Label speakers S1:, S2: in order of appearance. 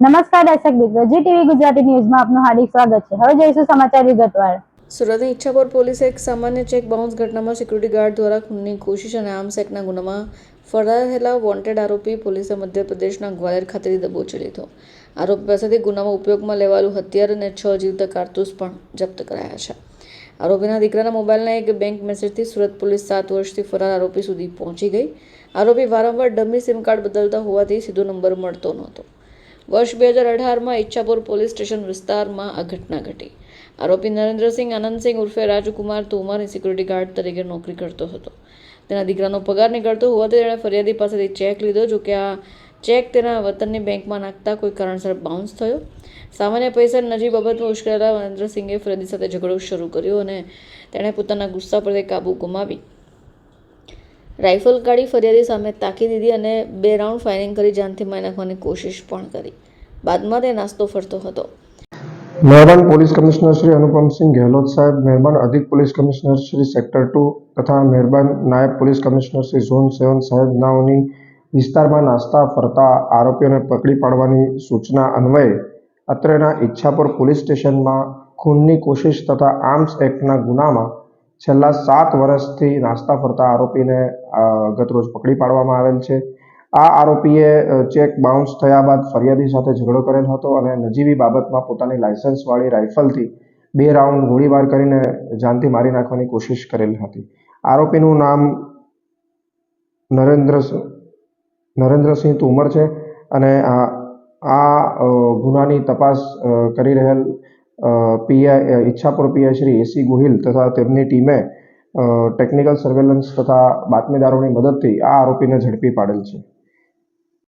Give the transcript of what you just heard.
S1: નમસ્કાર દર્શક મિત્રો, જી ટીવી ગુજરાતી ન્યૂઝમાં આપનું હાર્દિક સ્વાગત છે. હવે જોઈશું સમાચાર વિગતવાર.
S2: સુરતની ઈચ્છાપોર પોલીસે એક સામાન્ય ચેક બાઉન્સ ઘટનામાં સિક્યુરિટી ગાર્ડ દ્વારા ખૂનની કોશિશ અને આર્મ્સ એક્ટના ગુનામાં ફરાર થયેલા વોન્ટેડ આરોપી પોલીસે મધ્યપ્રદેશના ગ્વાલિયર ખાતેથી દબોચી લીધો. આરોપી પાસેથી ગુનામાં ઉપયોગમાં લેવાયેલું હથિયાર અને છ જીવતા કારતૂસ પણ જપ્ત કરાયા છે. આરોપીના દીકરાના મોબાઈલના એક બેંક મેસેજથી સુરત પોલીસ સાત વર્ષથી ફરાર આરોપી સુધી પહોંચી ગઈ. આરોપી વારંવાર ડમી સિમ કાર્ડ બદલતા હોવાથી સીધો નંબર મળતો નહોતો. વર્ષ બે હજાર અઢારમાં ઈચ્છાપુર પોલીસ સ્ટેશન વિસ્તારમાં આ ઘટના ઘટી. આરોપી નરેન્દ્રસિંહ આનંદસિંહ ઉર્ફે રાજકુમાર તોમરની સિક્યુરિટી ગાર્ડ તરીકે નોકરી કરતો હતો. તેના દીકરાનો પગાર નીકળતો હોવાથી તેણે ફરિયાદી પાસેથી ચેક લીધો, જો કે આ ચેક તેના વતનની બેંકમાં નાખતા કોઈ કારણસર બાઉન્સ થયો. સામાન્ય પૈસા નજીક બાબતમાં ઉશ્કેરાતા નરેન્દ્રસિંહે ફરિયાદી સાથે ઝઘડો શરૂ કર્યો અને તેણે પોતાના ગુસ્સા પર કાબુ ગુમાવી. રાઇફલ કાઢી ફરિયાદી સામે તાકી દીધી અને બે રાઉન્ડ ફાયરિંગ કરી, જાનથી મારી નાખવાની કોશિશ પણ કરી. બાદમાં તે નાસ્તો ફરતો હતો.
S3: મહેરબાન પોલીસ કમિશનર શ્રી અનુપમસિંહ ગેહલોત સાહેબ, મહેરબાન અધિક police commissioner Shri sector two તથા મહેરબાન નાયબ police commissioner Shri zone seven સાહેબ નાઓની વિસ્તારમાં નાસ્તા ફરતા આરોપીઓને પકડી પાડવાની સૂચના અન્વયે અત્રેના ઈચ્છાપુર પોલીસ સ્ટેશનમાં ખૂનની કોશિશ તથા આર્મ્સ એક્ટના ગુનામાં છેલ્લા સાત વર્ષથી નાસ્તા ફરતા આરોપીને ગતરોજ પકડી પાડવામાં આવેલ છે. આ આરોપીએ ચેક બાઉન્સ થયા બાદ ફરિયાદી સાથે ઝઘડો કરેલ હતો અને નજીવી બાબતમાં પોતાની લાયસન્સવાળી રાઇફલથી બે રાઉન્ડ ગોળીબાર કરીને જાનથી મારી નાખવાની કોશિશ કરેલી હતી. આરોપીનું નામ નરેન્દ્ર નરેન્દ્રસિંહ તોમર છે અને આ ગુનાની તપાસ કરી રહેલ PI Ichchhapur PI Shri AC Gohil તથા તેમની ટીમે ટેકનિકલ સર્વેલન્સ તથા બાતમીદારોની મદદથી આ આરોપીને ઝડપી પાડેલ છે.